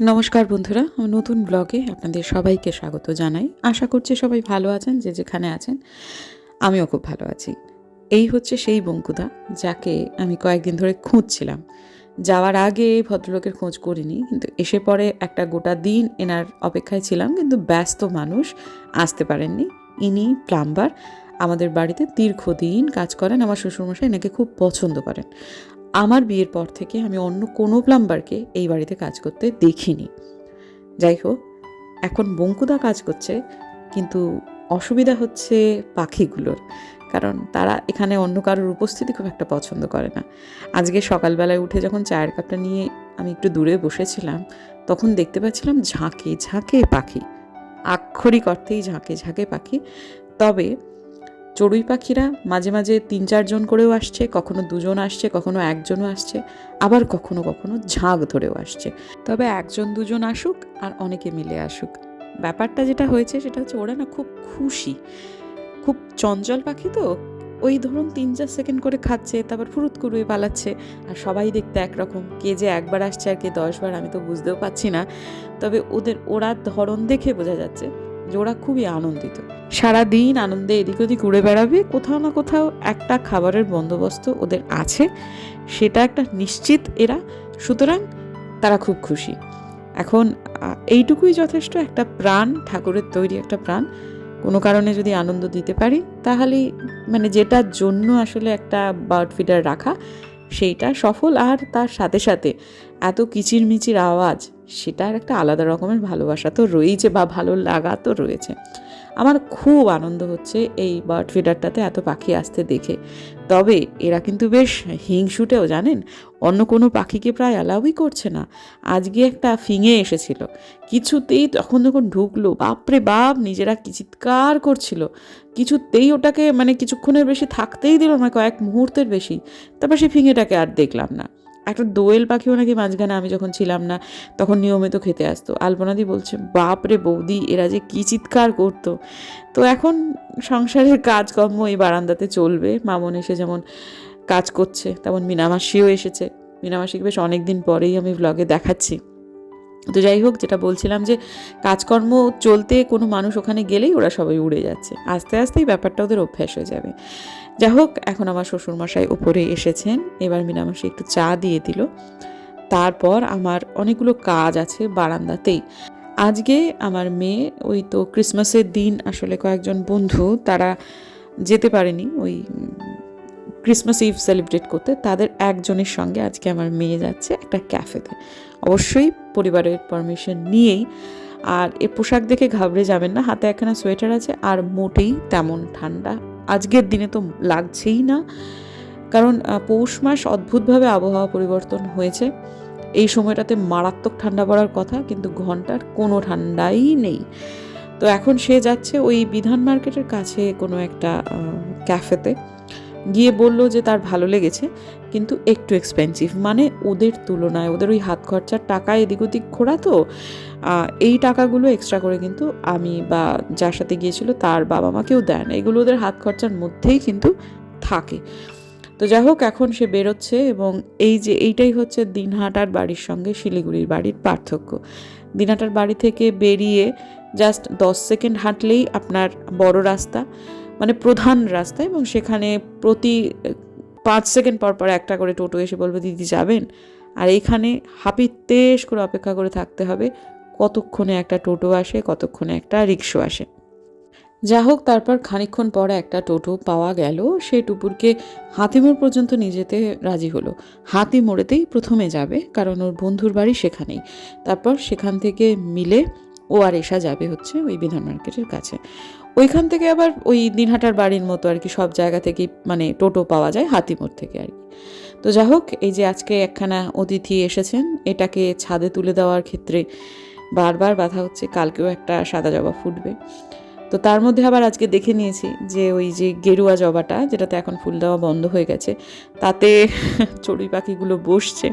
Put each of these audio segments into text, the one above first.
নমস্কার বন্ধুরা, নতুন ব্লগে আপনাদের সবাইকে স্বাগত জানাই। আশা করছি সবাই ভালো আছেন, যে যেখানে আছেন, আমিও খুব ভালো আছি। এই হচ্ছে সেই বঙ্কুদা, যাকে আমি কয়েকদিন ধরে খুঁজছিলাম। যাওয়ার আগে ভদ্রলোকের খোঁজ করিনি, কিন্তু এসে পরে একটা গোটা দিন এনার অপেক্ষায় ছিলাম, কিন্তু ব্যস্ত মানুষ, আসতে পারেননি। ইনি প্লাম্বার, আমাদের বাড়িতে দীর্ঘদিন কাজ করেন, আমার শ্বশুরমশাই এনাকে খুব পছন্দ করেন। আমার বিয়ের পর থেকে আমি অন্য কোনো প্লাম্বারকে এই বাড়িতে কাজ করতে দেখিনি। যাই হোক, এখন বঙ্কুদা কাজ করছে, কিন্তু অসুবিধা হচ্ছে পাখিগুলোর, কারণ তারা এখানে অন্য কারোর উপস্থিতি খুব একটা পছন্দ করে না। আজকে সকালবেলায় উঠে যখন চায়ের কাপটা নিয়ে আমি একটু দূরে বসেছিলাম, তখন দেখতে পাচ্ছিলাম ঝাঁকে ঝাঁকে পাখি। আক্ষরিক অর্থেই ঝাঁকে ঝাঁকে পাখি। তবে চড়ুই পাখিরা মাঝে মাঝে তিন চারজন করেও আসছে, কখনো দুজন আসছে, কখনো একজনও আসছে, আবার কখনো কখনো ঝাঁক ধরেও আসছে। তবে একজন দুজন আসুক আর অনেকে মিলে আসুক। ব্যাপারটা যেটা হয়েছে সেটা হচ্ছে ওরা না খুব খুশি। খুব চঞ্চল পাখি তো, ওই ধরুন তিন চার সেকেন্ড করে খাচ্ছে, তারপর ফুরুত কুড়ুয়ে পালাচ্ছে, আর সবাই দেখতে একরকম, কে যে একবার আসছে আর কে দশবার আমি তো বুঝতেও পারছি না। তবে ওদের, ওরা ধরন দেখে বোঝা যাচ্ছে যে ওরা খুবই আনন্দিত। সারা দিন আনন্দে এদিক ওদিক উড়ে বেড়াবে, কোথাও না কোথাও একটা খাবারের বন্দোবস্ত ওদের আছে, সেটা একটা নিশ্চিত এরা, সুতরাং তারা খুব খুশি। এখন এইটুকুই যথেষ্ট, একটা প্রাণ, ঠাকুরের তৈরি একটা প্রাণ। কোনো কারণে যদি আনন্দ দিতে পারি, তাহলেই মানে যেটার জন্য আসলে একটা বার্ড ফিডার রাখা, সেইটা সফল। আর তার সাথে সাথে এত কিচিরমিচির আওয়াজ সেটার একটা আলাদা রকমের ভালোবাসা তো রয়েইছে বা ভালো লাগা তো রয়েছে। আমার খুব আনন্দ হচ্ছে এই বার্ড ফিডারটাতে এত পাখি আসতে দেখে। তবে এরা কিন্তু বেশ হিংসুটেও, জানেন? অন্য কোনো পাখিকে প্রায় অ্যালাউই করছে না। আজকে একটা ফিঙে এসেছিল। কিছুতেই তখন যখন ঢুকলো, বাপরে বাপ, নিজেরা কি চিৎকার করছিল। কিছুতেই ওটাকে মানে কিছুক্ষণের বেশি থাকতেই দিল না, কয়েক মুহূর্তের বেশি। তারপর সেই ফিঙেটাকে আর দেখলাম না। একটা দোয়েল পাখিও নাকি মাঝখানে আমি যখন ছিলাম না, তখন নিয়মিত খেতে আসতো। আলপনাদি বলছে, বাপ রে বৌদি, এরা যে কী চিৎকার করতো। তো এখন সংসারের কাজকর্ম এই বারান্দাতে চলবে। মামন এসে যেমন কাজ করছে, তেমন মিনামাসিও এসেছে। মিনামাসিকে বেশ অনেক দিন পরেই আমি ব্লগে দেখাচ্ছি। তো যাই হোক, যেটা বলছিলাম যে, কাজকর্ম চলতে কোনো মানুষ ওখানে গেলেই ওরা সবাই উড়ে যাচ্ছে। আস্তে আস্তেই ব্যাপারটা ওদের অভ্যাস হয়ে যাবে। যাই হোক এখন আমার শ্বশুরমশাই উপরে এসেছেন। এবার মিনামাসি একটু চা দিয়ে দিল। তারপর আমার অনেকগুলো কাজ আছে বারান্দাতেই। আজকে আমার মেয়ে, ওই তো ক্রিসমাসের দিন আসলে কয়েকজন বন্ধু, তারা যেতে পারেনি ওই ক্রিসমাস ইভ সেলিব্রেট করতে। তাদের একজনের সঙ্গে আজকে আমার মেয়ে যাচ্ছে একটা ক্যাফেতে। অবশ্যই পরিবারের পারমিশন নিয়েই। আর এ পোশাক দেখে ঘাবড়ে যাবেন না, হাতে একখানা সোয়েটার আছে, আর মোটেই তেমন ঠান্ডা আজকের দিনে তো লাগছেই না। কারণ পৌষ মাস অদ্ভুতভাবে আবহাওয়া পরিবর্তন হয়েছে। এই সময়টাতে মারাত্মক ঠান্ডা পড়ার কথা, কিন্তু ঘণ্টার কোনো ঠান্ডাই নেই। তো এখন সে যাচ্ছে ওই বিধান মার্কেটের কাছে কোনো একটা ক্যাফেতে। গিয়ে বলল যে তার ভালো লেগেছে, কিন্তু একটু এক্সপেন্সিভ মানে ওদের তুলনায়, ওদের ওই হাত খরচার টাকা এদিক ওদিক ঘোরা তো এই টাকাগুলো এক্সট্রা করে কিন্তু আমি বা যার সাথে গিয়েছিল তার বাবা মাকেও দেয় না। এগুলো ওদের হাত খরচার মধ্যেই কিন্তু থাকে। তো যাই হোক, এখন সে বেরোচ্ছে এবং এই যে এইটাই হচ্ছে দিনহাটার বাড়ির সঙ্গে শিলিগুড়ির বাড়ির পার্থক্য। দিনহাটার বাড়ি থেকে বেরিয়ে জাস্ট দশ সেকেন্ড হাঁটলেই আপনার বড় রাস্তা। মানে প্রধান রাস্তা এবং সেখানে প্রতি পাঁচ সেকেন্ড পর পর একটা করে টোটো এসে বলবে, দিদি যাবেন? আর এইখানে হাপিত্তেশ করে অপেক্ষা করে থাকতে হবে। কতক্ষণে একটা টোটো আসে, কতক্ষণে একটা রিক্সো আসে। যা হোক, তারপর খানিকক্ষণ পরে একটা টোটো পাওয়া গেল। সে টুপুরকে হাতিমোড় পর্যন্ত নিয়ে যেতে রাজি হলো। হাতি মোড়েতেই প্রথমে যাবে, কারণ ওর বন্ধুর বাড়ি সেখানেই। তারপর সেখান থেকে মিলে ও আর এসা যাবে হচ্ছে ওই বিধান মার্কেটের কাছে। ওইখান থেকে আবার ওই দিনহাটার বাড়ির মতো আর কি সব জায়গা থেকেই মানে টোটো পাওয়া যায় হাতিমোড় থেকে আর কি। তো যা হোক, এই যে আজকে একখানা অতিথি এসেছেন, এটাকে ছাদে তুলে দেওয়ার ক্ষেত্রে বারবার বাধা হচ্ছে, কালকেও একটা সাদা জবা ফুটবে। তো তার মধ্যে আবার আজকে দেখে নিয়েছি যে ওই যে গেরুয়া জবাটা, যেটাতে এখন ফুল দেওয়া বন্ধ হয়ে গেছে, তাতে চড়ুই পাখিগুলো বসছে।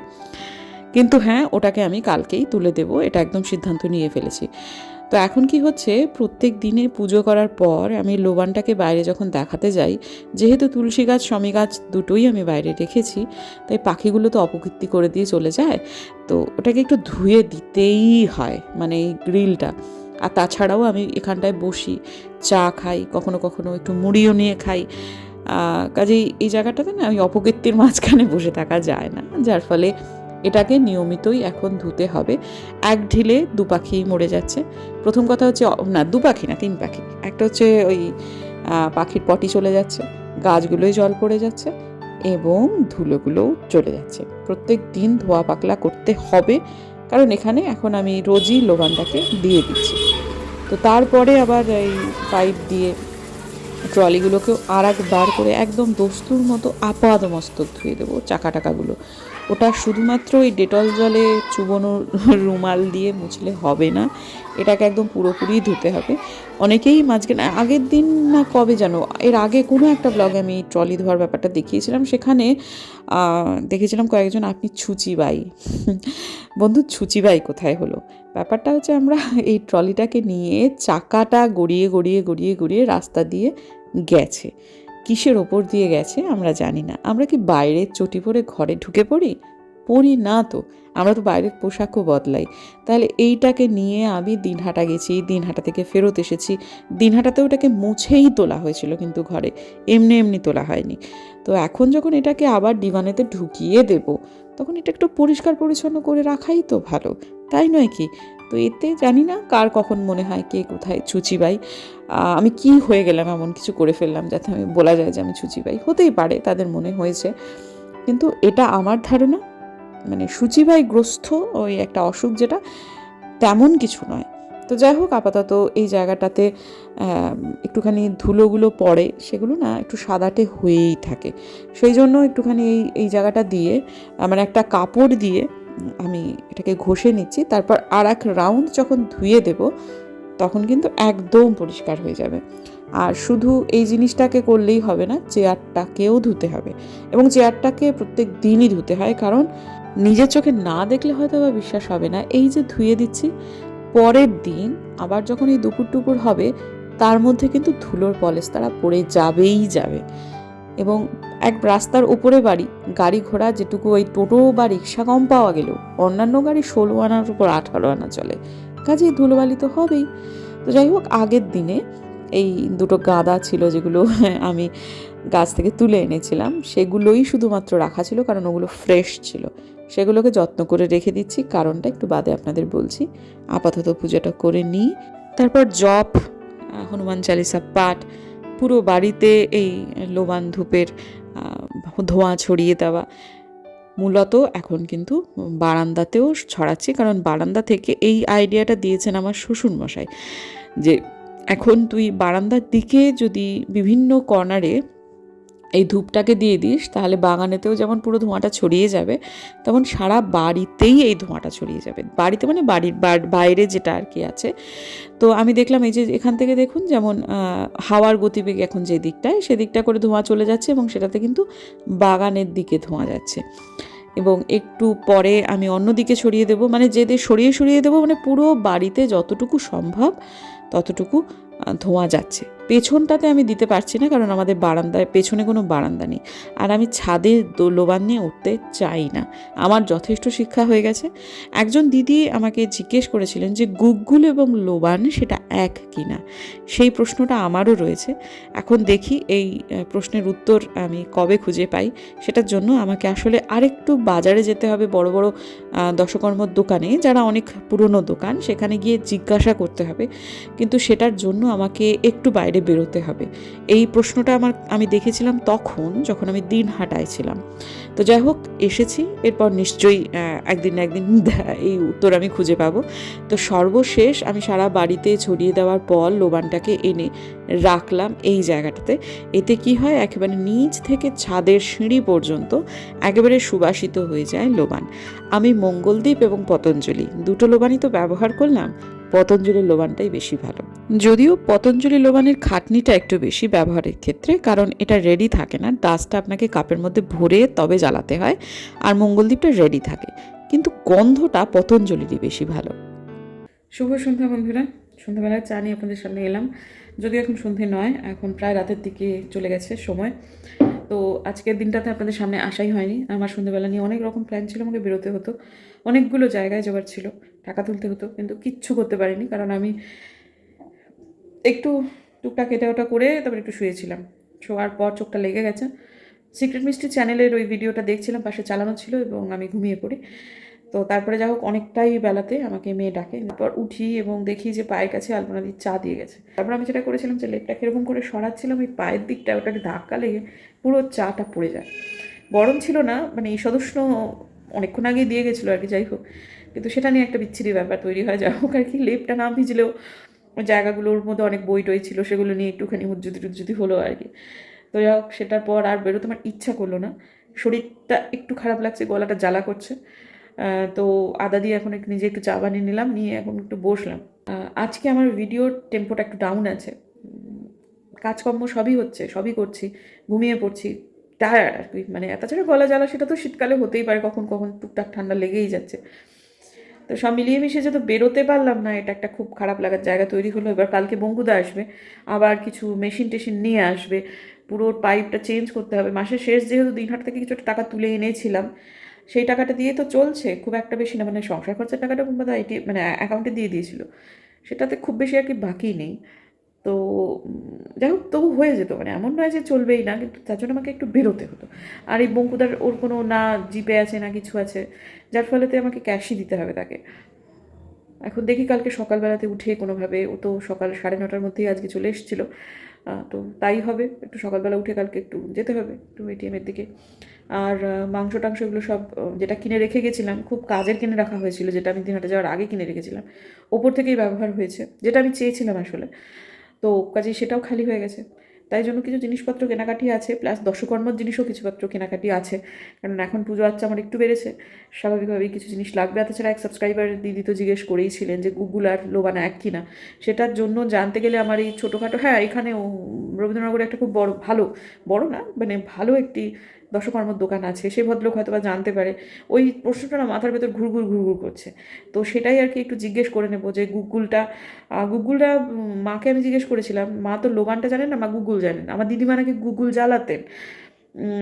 কিন্তু হ্যাঁ ওটাকে আমি কালকেই তুলে দেব, এটা একদম সিদ্ধান্ত নিয়ে ফেলেছি। তো এখন কি হচ্ছে, প্রত্যেক দিনে পুজো করার পর আমি লোবানটাকে বাইরে যখন দেখাতে যাই, যেহেতু তুলসী গাছ, শমী গাছ দুটোই আমি বাইরে রেখেছি, তাই পাখিগুলো তো অপকীর্তি করে দিয়ে চলে যায়, তো ওটাকে একটু ধুয়ে দিতেই হয় মানে এই গ্রিলটা। আর তাছাড়াও আমি এখানটায় বসি, চা খাই, কখনো কখনো একটু মুড়িও নিয়ে খাই। কাজেই এই জায়গাটাতে না আমি অপকীর্তির মাঝখানে বসে থাকা যায় না, যার ফলে এটাকে নিয়মিতই এখন ধুতে হবে। এক ঢিলে দু পাখি মরে যাচ্ছে। প্রথম কথা হচ্ছে, না, দু পাখি না, তিন পাখি। একটা হচ্ছে ওই পাখির পটি চলে যাচ্ছে, গাছগুলোই জল পড়ে যাচ্ছে এবং ধুলোগুলোও চলে যাচ্ছে। প্রত্যেক দিন ধোয়া পাকলা করতে হবে, কারণ এখানে এখন আমি রোজই লোবানটাকে দিয়ে দিচ্ছি। তো তারপরে আবার এই পাইপ দিয়ে ট্রলিগুলোকেও আর একবার করে একদম দস্তুর মতো আপাদ মস্তক ধুয়ে দেবো চাকা টাকাগুলো ওটা শুধুমাত্র ওই ডেটল জলে চুবনো রুমাল দিয়ে মুছলে হবে না। এটাকে একদম পুরোপুরি ধুতে হবে। অনেকেই মাঝখানে, আগের দিন না কবে জানো, এর আগে কোনো একটা ব্লগে আমি ট্রলি ধোয়ার ব্যাপারটা দেখিয়েছিলাম। সেখানে দেখেছিলাম কয়েকজন, আপনি ছুচিবাই বন্ধু ছুচিবাই কোথায় হলো? ব্যাপারটা হচ্ছে আমরা এই ট্রলিটাকে নিয়ে চাকাটা গড়িয়ে গড়িয়ে গড়িয়ে গড়িয়ে রাস্তা দিয়ে গেছে। কিসের ওপর দিয়ে গেছে আমরা জানি না। আমরা কি বাইরের চটি পরে ঘরে ঢুকে পড়ি? পড়ি না তো, আমরা তো বাইরের পোশাকও বদলাই। তাহলে এইটাকে নিয়ে আমি দিনহাটা গেছি, দিনহাটা থেকে ফেরত এসেছি। দিনহাটাতে ওটাকে মুছেই তোলা হয়েছিল কিন্তু ঘরে, এমনি এমনি তোলা হয়নি। তো এখন যখন এটাকে আবার ডিভানেতে ঢুকিয়ে দেব, তখন এটা একটু পরিষ্কার পরিচ্ছন্ন করে রাখাই তো ভালো, তাই নয় কি? তো এতে জানি না কার কখন মনে হয় কে কোথায় চুচিবাই আমি কি হয়ে গেলাম এমন কিছু করে ফেললাম যাতে আমি বলা যায় যে আমি চুচিবাই হতেই পারে, তাদের মনে হয়েছে। কিন্তু এটা আমার ধারণা মানে সূচিবাই গ্রস্ত ওই একটা অসুখ যেটা তেমন কিছু নয়। তো যাই হোক, আপাতত এই জায়গাটাতে একটুখানি ধুলোগুলো পড়ে, সেগুলো না একটু সাদাটে হয়েই থাকে। সেই জন্য একটুখানি এই এই জায়গাটা দিয়ে মানে একটা কাপড় দিয়ে আমি এটাকে ঘষে নিচ্ছি। তারপর আর এক রাউন্ড যখন ধুয়ে দেব, তখন কিন্তু একদম পরিষ্কার হয়ে যাবে। আর শুধু এই জিনিসটাকে করলেই হবে না, চেয়ারটাকেও ধুতে হবে। এবং চেয়ারটাকে প্রত্যেক দিনই ধুতে হয়, কারণ নিজের চোখে না দেখলে হয়তো বা বিশ্বাস হবে না। এই যে ধুয়ে দিচ্ছি, পরের দিন আবার যখন এই দুপুর টুপুর হবে, তার মধ্যে কিন্তু ধুলোর পলেস তারা পড়ে যাবেই যাবে। এবং এক রাস্তার ওপরে বাড়ি, গাড়ি ঘোড়া যেটুকু ওই টোটো বা রিক্সা কম পাওয়া গেলেও অন্যান্য গাড়ি ষোলো আনার উপর আঠারো আনা চলে। কাজেই ধুলোবালি তো হবেই। তো যাই হোক, আগের দিনে এই দুটো গাদা ছিল যেগুলো আমি গাছ থেকে তুলে এনেছিলাম, সেগুলোই শুধুমাত্র রাখা ছিল কারণ ওগুলো ফ্রেশ ছিল। সেগুলোকে যত্ন করে রেখে দিচ্ছি। কারণটা একটু বাদে আপনাদের বলছি। আপাতত পুজোটা করে নিই। তারপর জপ হনুমান চালিসা পাঠ, পুরো বাড়িতে এই লোবান ধূপের ধোঁয়া ছড়িয়ে দেওয়া। মূলত এখন কিন্তু বারান্দাতেও ছড়াচ্ছি। কারণ বারান্দা থেকে এই আইডিয়াটা দিয়েছেন আমার শ্বশুরমশাই যে, এখন তুই বারান্দার দিকে যদি বিভিন্ন কর্নারে এই ধূপটাকে দিয়ে দিস, তাহলে বাগানেতেও যেমন পুরো ধোঁয়াটা ছড়িয়ে যাবে, তেমন সারা বাড়িতেই এই ধোঁয়াটা ছড়িয়ে যাবে। বাড়িতে মানে বাড়ির বাইরে যেটা আর কি আছে। তো আমি দেখলাম এই যে এখান থেকে দেখুন যেমন হাওয়ার গতিবেগ এখন যে দিকটায় সেদিকটা করে ধোঁয়া চলে যাচ্ছে এবং সেটাতে কিন্তু বাগানের দিকে ধোঁয়া যাচ্ছে। এবং একটু পরে আমি অন্য দিকে ছড়িয়ে দেবো মানে যে দিয়ে সরিয়ে সরিয়ে দেবো মানে পুরো বাড়িতে যতটুকু সম্ভব, ততটুকু ধোঁয়া যাচ্ছে। পেছনটাতে আমি দিতে পারছি না, কারণ আমাদের বারান্দায়, পেছনে কোনো বারান্দা নেই। আর আমি ছাদে দো- লোবান নিয়ে উঠতে চাই না। আমার যথেষ্ট শিক্ষা হয়ে গেছে। একজন দিদি আমাকে জিজ্ঞেস করেছিলেন যে, গুগগুল এবং লোবান সেটা এক কিনা সেই প্রশ্নটা আমারও রয়েছে। এখন দেখি এই প্রশ্নের উত্তর আমি কবে খুঁজে পাই। সেটার জন্য আমাকে আসলে আরেকটু বাজারে যেতে হবে বড় বড় দশকর্মর দোকানে, যারা অনেক পুরনো দোকান, সেখানে গিয়ে জিজ্ঞাসা করতে হবে। কিন্তু সেটার জন্য আমাকে একটু বাইরে বেরোতে হবে। এই প্রশ্নটা আমার, আমি দেখেছিলাম তখন যখন আমি দিন হাটায় ছিলাম। তো যাই হোক, এসেছি, এরপর নিশ্চয়ই একদিন না একদিন এই উত্তর আমি খুঁজে পাবো। তো সর্বশেষ আমি সারা বাড়িতে ছড়িয়ে দেওয়ার পর লোবানটাকে এনে রাখলাম এই জায়গাটাতে। এতে কি হয়, একেবারে নিচ থেকে ছাদের সিঁড়ি পর্যন্ত একেবারে সুবাসিত হয়ে যায় লোবান। আমি মঙ্গলদ্বীপ এবং পতঞ্জলি, দুটো লোবানই তো ব্যবহার করলাম পতঞ্জলি লোবানটাই বেশি ভালো। যদিও পতঞ্জলি লোবানের খাটনিটা একটু বেশি ব্যবহারের ক্ষেত্রে, কারণ এটা রেডি থাকে না ডাস্টটা আপনাকে কাপের মধ্যে ভরে তবে জ্বালাতে হয়, আর মঙ্গলদ্বীপটা রেডি থাকে। কিন্তু গন্ধটা পতঞ্জলিরই বেশি ভালো। শুভ সন্ধ্যা বন্ধুরা। সন্ধ্যাবেলায় চা নিয়ে আপনাদের সামনে এলাম। যদিও এখন সন্ধে নয়, এখন প্রায় রাতের দিকে চলে গেছে সময়। তো আজকের দিনটাতে আপনাদের সামনে আসাই হয়নি। আমার সন্ধ্যাবেলা নিয়ে অনেক রকম প্ল্যান ছিল, আমাকে বেরোতে হতো। অনেকগুলো জায়গায় যাওয়ার ছিল। টাকা তুলতে হতো, কিন্তু কিচ্ছু করতে পারিনি কারণ আমি একটু টুকটাক এটা ওটা করে তারপর একটু শুয়েছিলাম। শোয়ার পর চোখটা লেগে গেছে। সিক্রেট মিস্ট্রি চ্যানেলের ওই ভিডিওটা দেখছিলাম, পাশে চালানো ছিল এবং আমি ঘুমিয়ে পড়ি। তো তারপরে যা হোক, অনেকটাই বেলাতে আমাকে মেয়ে ডাকে। তারপর উঠি এবং দেখি যে পায়ের কাছে আলপনা চা দিয়ে গেছে। তারপর আমি যেটা করেছিলাম যে লেপটাকে এরকম করে সরাচ্ছিলাম, ওই পায়ের দিকটা ওটাকে ধাক্কা লেগে পুরো চাটা পড়ে যায়। গরম ছিল না মানে এই সদস্য অনেকক্ষণ আগেই দিয়ে গেছিল আর কি, যাই হোক। কিন্তু সেটা নিয়ে একটা বিচ্ছিরি ব্যাপার তৈরি হয়। যা হোক আর কি, লেপটা না ভিজলেও জায়গাগুলোর মধ্যে অনেক বই টই ছিল, সেগুলো নিয়ে একটুখানি উজ্জুতি টুজ্জুতি হলো আর কি। তো যাই হোক, সেটার পর আর বেরোতে আমার ইচ্ছা করল না। শরীরটা একটু খারাপ লাগছে, গলাটা জ্বালা করছে। তো আদা দিয়ে এখন একটু নিজে একটু চা বানিয়ে নিলাম, নিয়ে এখন একটু বসলাম। আজকে আমার ভিডিওর টেম্পোটা একটু ডাউন আছে। কাজকর্ম সবই হচ্ছে, সবই করছি, ঘুমিয়ে পড়ছি টায়ার্ড আর কি। মানে তাছাড়া গলা জ্বালা, সেটা তো শীতকালে হতেই পারে, কখন কখন টুকটাক ঠান্ডা লেগেই যাচ্ছে। তো সব মিলিয়ে মিশিয়ে যেহেতু বেরোতে পারলাম না, এটা একটা খুব খারাপ লাগার জায়গা তৈরি হলো। এবার কালকে বঙ্গুদা আসবে, আবার কিছু মেশিন টেশিন নিয়ে আসবে, পুরো পাইপটা চেঞ্জ করতে হবে। মাসের শেষ যেহেতু দিনহাট থেকে কিছু একটা টাকা তুলে এনেছিলাম, সেই টাকাটা দিয়ে তো চলছে। খুব একটা বেশি না মানে সংসার খরচার টাকাটা বোধ আইটি মানে অ্যাকাউন্টে দিয়ে দিয়েছিল। সেটাতে খুব বেশি আর কি বাকি নেই। তো, যাই হোক, তবু হয়ে যেত। মানে এমন নয় যে চলবেই না, কিন্তু তার জন্য আমাকে একটু বেরোতে হতো। আর এই বঙ্কুদার ওর কোনো না জিপে আছে, না কিছু আছে, যার ফলেতে আমাকে ক্যাশই দিতে হবে তাকে। এখন দেখি কালকে সকালবেলাতে উঠে কোনোভাবে, ও তো সকাল সাড়ে নটার মধ্যেই আজকে চলে এসেছিল। তো তাই হবে, একটু সকালবেলা উঠে কালকে একটু যেতে হবে, একটু এটিএমের দিকে। আর মাংস টাংস এগুলো সব যেটা কিনে রেখে গেছিলাম, খুব কাজের কিনে রাখা হয়েছিল, যেটা আমি দিন দিনহাটে যাওয়ার আগে কিনে রেখেছিলাম। ওপর থেকেই ব্যবহার হয়েছে, যেটা আমি চেয়েছিলাম আসলে। তো কাজেই সেটাও খালি হয়ে গেছে। তাই জন্য কিছু জিনিসপত্র কেনাকাটি আছে প্লাস দশকর্মর জিনিসও কিছুপত্র কেনাকাটি আছে। কারণ এখন পুজো আচ্ছা আমার একটু বেড়েছে, স্বাভাবিকভাবেই কিছু জিনিস লাগবে। আর তাছাড়া এক সাবস্ক্রাইবার দিদি তো জিজ্ঞেস করেইছিলেন যে গুগল আর লোবানা এক কিনা। সেটার জন্য জানতে গেলে আমার এই ছোটোখাটো হ্যাঁ এখানেও রবীন্দ্রনগরে একটা খুব বড়, ভালো, বড় না মানে ভালো একটি দশকর্মর দোকান আছে, সেই ভদ্রলোক হয়তো বা জানতে পারে। ওই প্রশ্নটা না মাথার ভেতর ঘুরঘুর ঘুরঘুর করছে। তো সেটাই আর কি একটু জিজ্ঞেস করে নেব যে গুগলটা গুগুলটা মাকে আমি জিজ্ঞেস করেছিলাম, মা তো লোবানটা জানেন না, মা গুগল জানেন। আমার দিদিমা নাকি গুগল জ্বালাতেন।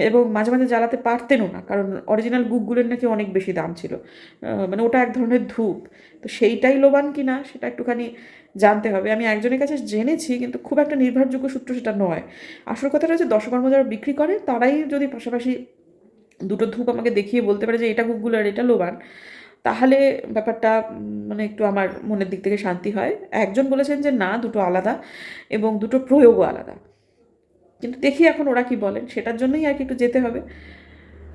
এবং মাঝে মাঝে জ্বালাতে পারতেনও না, কারণ অরিজিনাল গুগলের নাকি অনেক বেশি দাম ছিল। মানে ওটা এক ধরনের ধূপ। তো সেইটাই লোবান কি না, সেটা একটুখানি জানতে হবে। আমি একজনের কাছে জেনেছি, কিন্তু খুব একটা নির্ভরযোগ্য সূত্র সেটা নয়। আসল কথাটা হচ্ছে দশকর্ম যারা বিক্রি করে, তারাই যদি পাশাপাশি দুটো ধূপ আমাকে দেখিয়ে বলতে পারে যে এটা গুগল আর এটা লোবান, তাহলে ব্যাপারটা মানে একটু আমার মনের দিক থেকে শান্তি হয়। একজন বলেছেন যে না, দুটো আলাদা এবং দুটো প্রয়োগও আলাদা। কিন্তু দেখি এখন ওরা কি বলেন। সেটার জন্যই আর কি একটু যেতে হবে।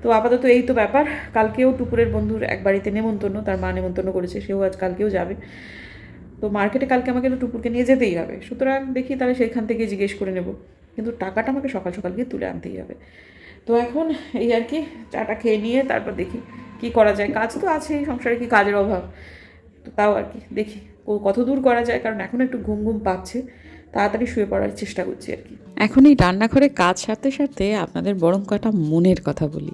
তো আপাতত এই তো ব্যাপার। কালকেও টুকুরের বন্ধুর এক বাড়িতে নেমন্তন্ন, তার মা নেমন্তন্ন করেছে, সেও আজ কালকেও যাবে। তো মার্কেটে কালকে আমাকে তো টুকুরকে নিয়ে যেতেই হবে। সুতরাং দেখি তাহলে সেইখান থেকে জিজ্ঞেস করে নেব। কিন্তু টাকাটা আমাকে সকাল সকাল গিয়ে তুলে আনতেই হবে। তো এখন এই আর কি, চাটা খেয়ে নিয়ে তারপর দেখি কি করা যায়। কাজ তো আছেই, সংসারে কি কাজের অভাব? তো তাও আর কি, দেখি কত দূর করা যায়। কারণ এখন একটু ঘুম ঘুম পাচ্ছে। তাড়াতাড়ি শুয়ে পড়ার চেষ্টা করছি আর কি। এখন এই রান্নাঘরে কাজ সারতে সারতে আপনাদের বরং কটা মনের কথা বলি।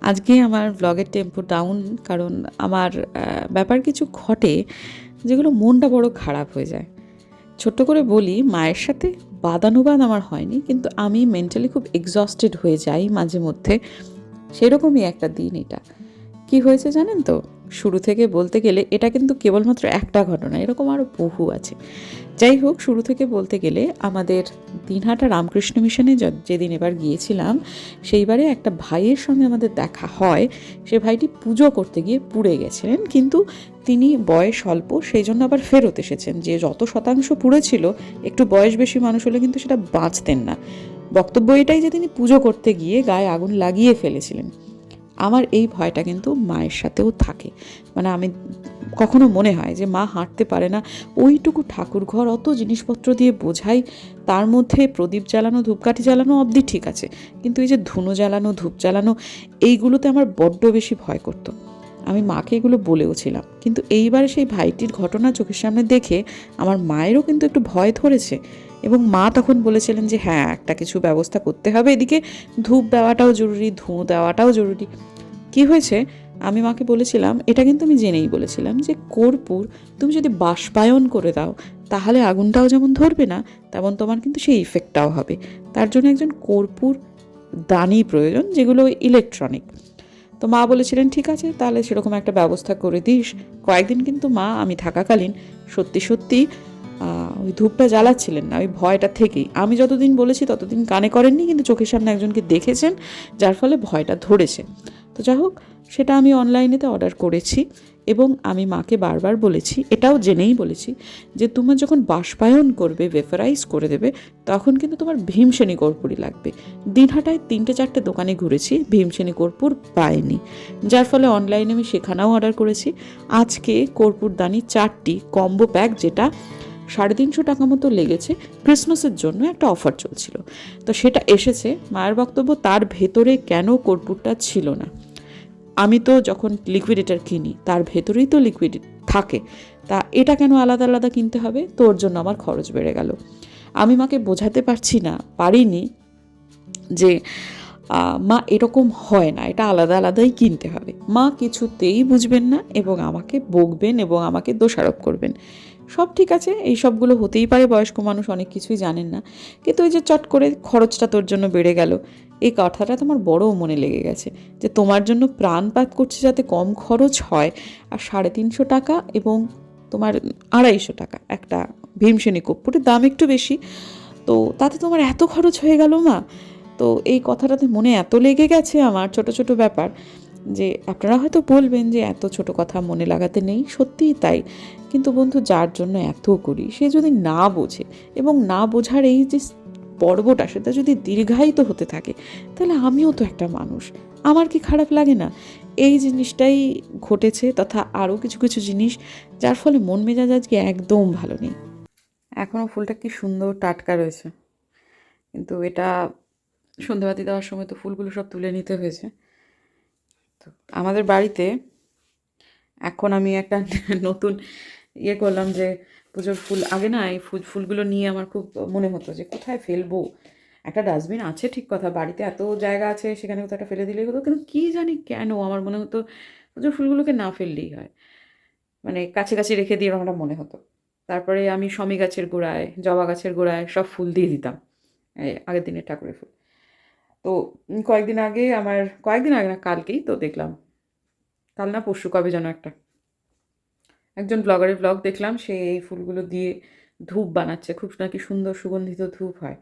আজকে আমার ব্লগের টেম্পো ডাউন কারণ আমার ব্যাপার কিছু ঘটে যেগুলো মনটা বড় খারাপ হয়ে যায়। ছোট্ট করে বলি, মায়ের সাথে বাদানুবাদ আমার হয়নি, কিন্তু আমি মেন্টালি খুব এক্সস্টেড হয়ে যাই মাঝে মধ্যে। সেরকমই একটা দিন এটা। কি হয়েছে জানেন তো? শুরু থেকে বলতে গেলে এটা কিন্তু কেবলমাত্র একটা ঘটনা, এরকম আরও বহু আছে। যাই হোক, শুরু থেকে বলতে গেলে আমাদের দিনহাটা রামকৃষ্ণ মিশনে যেদিন এবার গিয়েছিলাম, সেইবারে একটা ভাইয়ের সঙ্গে আমাদের দেখা হয়। সে ভাইটি পুজো করতে গিয়ে পুড়ে গেছিলেন, কিন্তু তিনি বয়স অল্প সেই জন্য আবার ফেরত এসেছেন। যে যত শতাংশ পুড়েছিল একটু বয়স বেশি মানুষ হলে কিন্তু সেটা বাঁচতেন না। বক্তব্য এটাই যে তিনি পুজো করতে গিয়ে গায়ে আগুন লাগিয়ে ফেলেছিলেন। আমার এই ভয়টা কিন্তু মায়ের সাথেও থাকে। মানে আমি কখনো মনে হয় যে মা হাঁটতে পারে না। ওইটুকু ঠাকুর ঘর অত জিনিসপত্র দিয়ে বোঝাই, তার মধ্যে প্রদীপ জ্বালানো, ধূপকাঠি জ্বালানো অবধি ঠিক আছে। কিন্তু এই যে ধুনো জ্বালানো, ধূপ জ্বালানো, এইগুলোতে আমার বড্ড বেশি ভয় করতো। আমি মাকে এগুলো বলেও ছিলাম কিন্তু এইবারে সেই ভাইটির ঘটনা চোখের সামনে দেখে আমার মায়েরও কিন্তু একটু ভয় ধরেছে। এবং মা তখন বলেছিলেন যে হ্যাঁ একটা কিছু ব্যবস্থা করতে হবে। এদিকে ধূপ দেওয়াটাও জরুরি ধুঁ দেওয়াটাও জরুরি। কি হয়েছে? আমি মাকে বলেছিলাম, এটা কিন্তু আমি জেনেই বলেছিলাম যে কর্পূর তুমি যদি বাষ্পায়ন করে দাও, তাহলে আগুনটাও যেমন ধরবে না, তেমন তোমার কিন্তু সেই ইফেক্টটাও হবে। তার জন্য একজন কর্পূর দানি প্রয়োজন, যেগুলো ইলেকট্রনিক তো মা বলেছিলেন, ঠিক আছে, তাহলে সেরকম একটা ব্যবস্থা করে দিস। কয়েকদিন কিন্তু মা, আমি থাকাকালীন, সত্যি সত্যি ওই ধূপটা জ্বালাচ্ছিলেন না, ওই ভয়টা থেকেই। আমি যতদিন বলেছি ততদিন কানে করেননি, কিন্তু চোখের সামনে একজনকে দেখেছেন, যার ফলে ভয়টা ধরেছে তো যাই হোক, সেটা আমি অনলাইনেতে অর্ডার করেছি এবং আমি মাকে বারবার বলেছি, এটাও জেনেই বলেছি, যে তোমার যখন বাষ্পায়ন করবে ভেফারাইজ করে দেবে, তখন কিন্তু তোমার ভীমসেনী কর্পূরই লাগবে। দিনহাটায় তিনটে চারটে দোকানে ঘুরেছি, ভীমসেনী কর্পূর পাইনি। যার ফলে অনলাইনে আমি সেখানেও অর্ডার করেছি। আজকে কর্পূরদানি চারটি কম্বো প্যাক যেটা সাড়ে তিনশো টাকা মতো লেগেছে ক্রিসমাসের জন্য একটা অফার চলছিল। তো সেটা এসেছে, মায়ের বক্তব্য তার ভেতরে কেন কর্পূরটা ছিল না। আমি তো যখন লিকুইডেটার কিনি, তার ভেতরেই তো লিকুইড থাকে। তা এটা কেন আলাদা আলাদা কিনতে হবে? তোর জন্য আমার খরচ বেড়ে গেল। আমি মাকে বোঝাতে পারছি না, পারিনি যে মা এরকম হয় না, এটা আলাদা আলাদাই কিনতে হবে। মা কিছুতেই বুঝবেন না এবং আমাকে বকবেন এবং আমাকে দোষারোপ করবেন। সব ঠিক আছে, এই সবগুলো হতেই পারে, বয়স্ক মানুষ অনেক কিছুই জানেন না। কিন্তু ওই যে চট করে খরচটা তোর জন্য বেড়ে গেল, এই কথাটা তোমার বড় মনে লেগে গেছে যে তোমার জন্য প্রাণপাত করছে যাতে কম খরচ হয়। আর সাড়ে তিনশো টাকা এবং তোমার আড়াইশো টাকা একটা ভীমসেনী কর্পূরের দাম একটু বেশি। তো তাতে তোমার এত খরচ হয়ে গেল মা? তো এই কথাটাতে মনে এত লেগে গেছে আমার, ছোট ছোট ব্যাপার। যে আপনারা হয়তো বলবেন যে এত ছোট কথা মনে লাগাতে নেই, সত্যিই তাই। কিন্তু বন্ধু, যার জন্য এত করি, সে যদি না বোঝে এবং না বোঝার এই যে পর্বটা, সেটা যদি দীর্ঘায়িত হতে থাকে, তাহলে আমিও তো একটা মানুষ। আমার কি খারাপ লাগে না? এই জিনিসটাই ঘটেছে তথা আরও কিছু কিছু জিনিস যার ফলে মন মেজাজ আজকে একদম ভালো নেই। এখনও ফুলটা কি সুন্দর টাটকা রয়েছে। কিন্তু এটা সন্ধ্যাবাতি দেওয়ার সময় তো ফুলগুলো সব তুলে নিতে হয়েছে। আমাদের বাড়িতে এখন আমি একটা নতুন ইয়ে করলাম যে পুজোর ফুল, আগে না এই ফুল, ফুলগুলো নিয়ে আমার খুব মনে হতো যে কোথায় ফেলব? একটা ডাস্টবিন আছে ঠিক কথা, বাড়িতে এত জায়গা আছে সেখানে কোথাও একটা ফেলে দিলেই হতো, কিন্তু কী জানি কেন আমার মনে হতো পুজোর ফুলগুলোকে না ফেললেই হয়। মানে কাছে কাছে রেখে দিয়ে একটা মনে হতো। তারপরে আমি শমী গাছের গোড়ায়, জবা গাছের গোড়ায় সব ফুল দিয়ে দিতাম। আগের দিনের ঠাকুরের ফুল। তো কয়েকদিন আগে আমার, কয়েকদিন আগে না, কালকেই তো দেখলাম। কাল না পরশু, কবে যেন একটা। একজন ব্লগারের ব্লগ দেখলাম, সে এই ফুলগুলো দিয়ে ধূপ বানাচ্ছে। খুব নাকি সুন্দর সুগন্ধিত ধূপ হয়।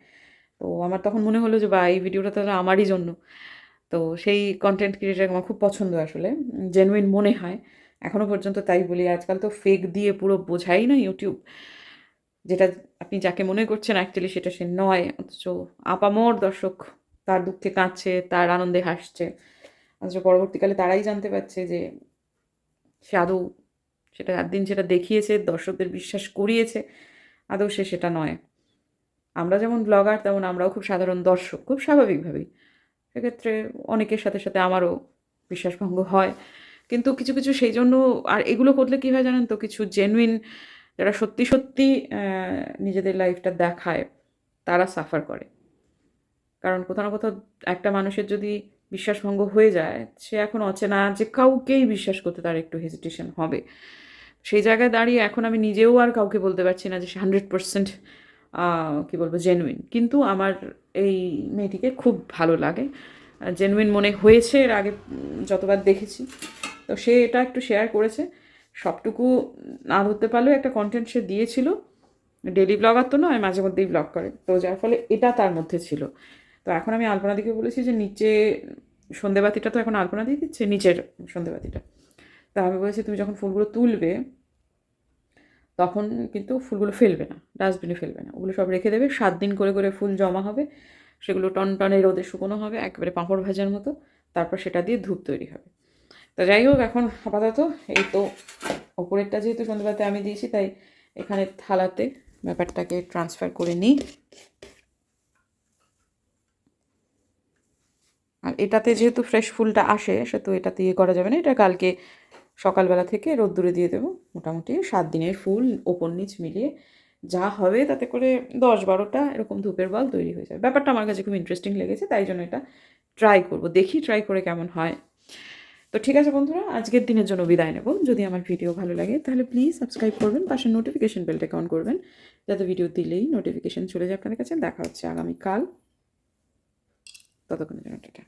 তো আমার তখন মনে হলো যে বা এই ভিডিওটা তাহলে আমারই জন্য। তো সেই কন্টেন্ট ক্রিয়েটার আমার খুব পছন্দ আসলে। জেনুইন মনে হয়। এখনও পর্যন্ত তাই বলি। আজকাল তো ফেক দিয়ে পুরো বোঝাই না ইউটিউব যেটা আপনি যাকে মনে করছেন অ্যাকচুয়ালি সেটা সে নয়। অথচ আপামর দর্শক। তার দুঃখে কাঁদছে, তার আনন্দে হাসছে। অথচ পরবর্তীকালে তারাই জানতে পারছে যে সে আদৌ সেটা একদিন সেটা দেখিয়েছে, দর্শকদের বিশ্বাস করিয়েছে, আদৌ সে সেটা নয়। আমরা যেমন ব্লগার তেমন আমরাও খুব সাধারণ দর্শক, খুব স্বাভাবিকভাবেই। সেক্ষেত্রে অনেকের সাথে সাথে আমারও বিশ্বাসভঙ্গ হয়। কিন্তু কিছু কিছু সেই জন্য আর এগুলো করলে কী হয় জানেন তো? কিছু জেনুইন যারা সত্যি সত্যি নিজেদের লাইফটা দেখায়, তারা সাফার করে। কারণ কোথাও না কোথাও একটা মানুষের যদি বিশ্বাসভঙ্গ হয়ে যায়, সে এখন অচেনা যে কাউকেই বিশ্বাস করতে তার একটু হেজিটেশন হবে। সেই জায়গায় দাঁড়িয়ে এখন আমি নিজেও আর কাউকে বলতে পারছি না যে সে হান্ড্রেড পার্সেন্ট কী বলব জেনুইন কিন্তু আমার এই মেয়েটিকে খুব ভালো লাগে। জেনুইন মনে হয়েছে এর আগে যতবার দেখেছি। তো সে এটা একটু শেয়ার করেছে। সবটুকু না ধরতে পারলেও একটা কন্টেন্ট সে দিয়েছিল। ডেলি ব্লগার তো নয়, মাঝে মধ্যেই ব্লগ করে। তো যার ফলে এটা তার মধ্যে ছিল। তো এখন আমি আলপনাদিকে বলেছি যে নিচে সন্ধেবাতিটা তো এখন আলপনা দিয়ে দিচ্ছে, নিচের সন্ধেবাতিটা তা আমি বলেছি, তুমি যখন ফুলগুলো তুলবে, তখন কিন্তু ফুলগুলো ফেলবে না, ডাস্টবিনে ফেলবে না। ওগুলো সব রেখে দেবে, সাত দিন করে করে ফুল জমা হবে, সেগুলো টন টনে রোদে শুকনো হবে, একেবারে পাঁপড় ভাজার মতো, তারপর সেটা দিয়ে ধূপ তৈরি হবে। তা যাই হোক, এখন আপাতত এই তো ওপরেরটা যেহেতু সন্ধ্যেবাতে আমি দিয়েছি, তাই এখানে থালাতে ব্যাপারটাকে ট্রান্সফার করে নিই। এটাতে যেহেতু ফ্রেশ ফুলটা আসে, সেহেতু এটাতে ইয়ে করা যাবে না। এটা কালকে সকালবেলা থেকে রোদ্দুরে দিয়ে দেবো। মোটামুটি সাত দিনের ফুল ওপর নিচ মিলিয়ে যা হবে তাতে করে দশ বারোটা এরকম ধূপের বল তৈরি হয়ে যাবে। ব্যাপারটা আমার কাছে খুব ইন্টারেস্টিং লেগেছে, তাই জন্য এটা ট্রাই করব। দেখি ট্রাই করে কেমন হয়। তো ঠিক আছে বন্ধুরা, আজকের দিনের জন্য বিদায় নেব। যদি আমার ভিডিও ভালো লাগে, তাহলে প্লিজ সাবস্ক্রাইব করবেন, পাশে নোটিফিকেশন বেলটাকে অন করবেন। যাতে ভিডিও দিলেই নোটিফিকেশন চলে যায় আপনাদের কাছে। দেখা হচ্ছে আগামীকাল। ততক্ষণের জন্য টাটা